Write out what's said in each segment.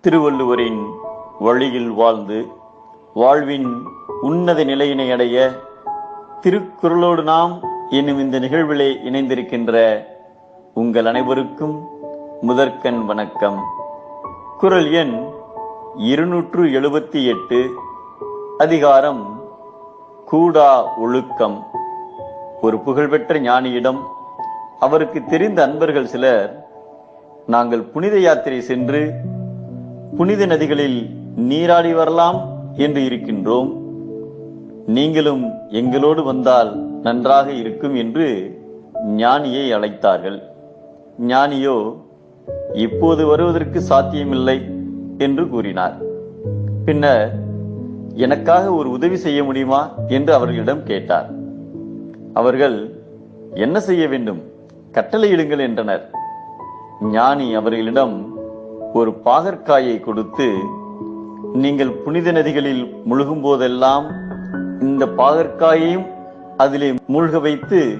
திருவள்ளுவரின் வழியில் வாழ்ந்து வாழ்வின் உன்னத நிலையினை அடைய திருக்குறளோடு நாம் என்னும் இந்த நிகழ்விலே இணைந்திருக்கின்ற உங்கள் அனைவருக்கும் முதற்கண் வணக்கம். குறள் எண் இருநூற்று எழுபத்தி எட்டு அதிகாரம் கூடா ஒழுக்கம். ஒரு புகழ்பெற்ற ஞானியிடம் அவருக்கு தெரிந்த அன்பர்கள் சிலர் நாங்கள் புனித யாத்திரை சென்று புனித நதிகளில் நீராடி வரலாம் என்று இருக்கின்றோம். நீங்களும் எங்களோடு வந்தால் நன்றாக இருக்கும் என்று ஞானியை அழைத்தார்கள். ஞானியோ இப்போது வருவதற்கு சாத்தியமில்லை என்று கூறினார். பின்னர் எனக்காக ஒரு உதவி செய்ய முடியுமா? என்று அவர்களிடம் கேட்டார். அவர்கள் என்ன செய்ய வேண்டும்? கட்டளையிடுங்கள் என்றனர். ஞானி அவர்களிடம் ஒரு பாகற்காயை கொடுத்து நீங்கள் புனித நதிகளில் முழுகும் போதெல்லாம் இந்த பாகற்காயையும் அதிலே மூழ்க வைத்து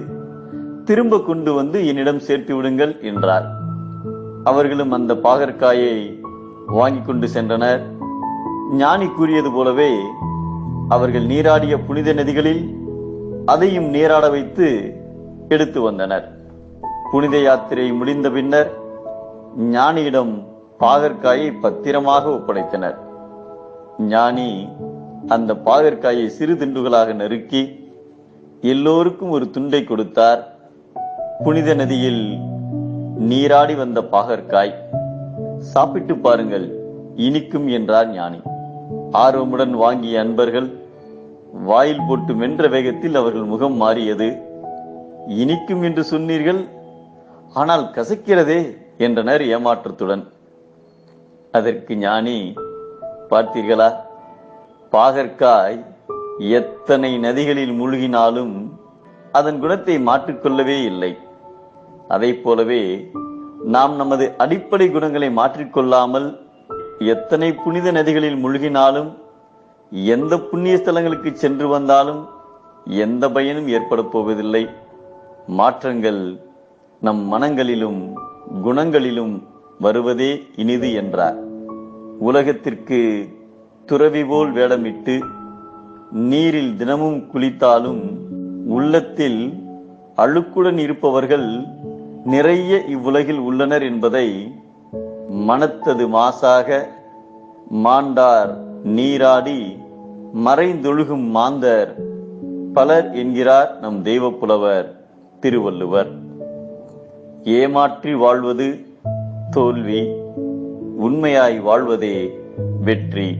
திரும்ப கொண்டு வந்து என்னிடம் சேர்த்து விடுங்கள் என்றார். அவர்களும் அந்த பாகற்காயை வாங்கி கொண்டு சென்றனர். ஞானி கூறியது போலவே அவர்கள் நீராடிய புனித நதிகளில் அதையும் நீராட வைத்து எடுத்து வந்தனர். புனித யாத்திரை முடிந்த பின்னர் ஞானியிடம் பாகற்காயை பத்திரமாக ஒப்படைத்தனர். ஞானி அந்த பாகற்காயை சிறு துண்டுகளாக நறுக்கி எல்லோருக்கும் ஒரு துண்டை கொடுத்தார். புனித நதியில் நீராடி வந்த பாகற்காய் சாப்பிட்டு பாருங்கள் இனிக்கும் என்றார் ஞானி. ஆர்வமுடன் வாங்கிய அன்பர்கள் வாயில் போட்டு மென்ற வேகத்தில் அவர்கள் முகம் மாறியது. இனிக்கும் என்று சொன்னீர்கள் ஆனால் கசக்கிறதே என்றனர் ஏமாற்றத்துடன். அதற்கு ஞானி பார்த்தீர்களா? பாகற்காய் எத்தனை நதிகளில் மூழ்கினாலும் அதன் குணத்தை மாற்றிக்கொள்ளவே இல்லை. அதை போலவே நாம் நமது அடிப்படை குணங்களை மாற்றிக்கொள்ளாமல் எத்தனை புனித நதிகளில் மூழ்கினாலும் எந்த புண்ணிய ஸ்தலங்களுக்கு சென்று வந்தாலும் எந்த பயனும் ஏற்பட போவதில்லை. மாற்றங்கள் நம் மனங்களிலும் குணங்களிலும் வருவதே இனிது என்றார். உலகத்திற்கு துறவி போல் வேடமிட்டு நீரில் தினமும் குளித்தாலும் உள்ளத்தில் அழுக்குடன் இருப்பவர்கள் நிறைய இவ்வுலகில் உள்ளனர் என்பதை மனத்தது மாசாக மாண்டார் நீராடி மறைந்தொழுகும் மாந்தர் பலர் என்கிறார் நம் தெய்வப்புலவர் திருவள்ளுவர். ஏமாற்றி வாழ்வது தோல்வி. உண்மையாய் வாழ்வதே வெற்றி.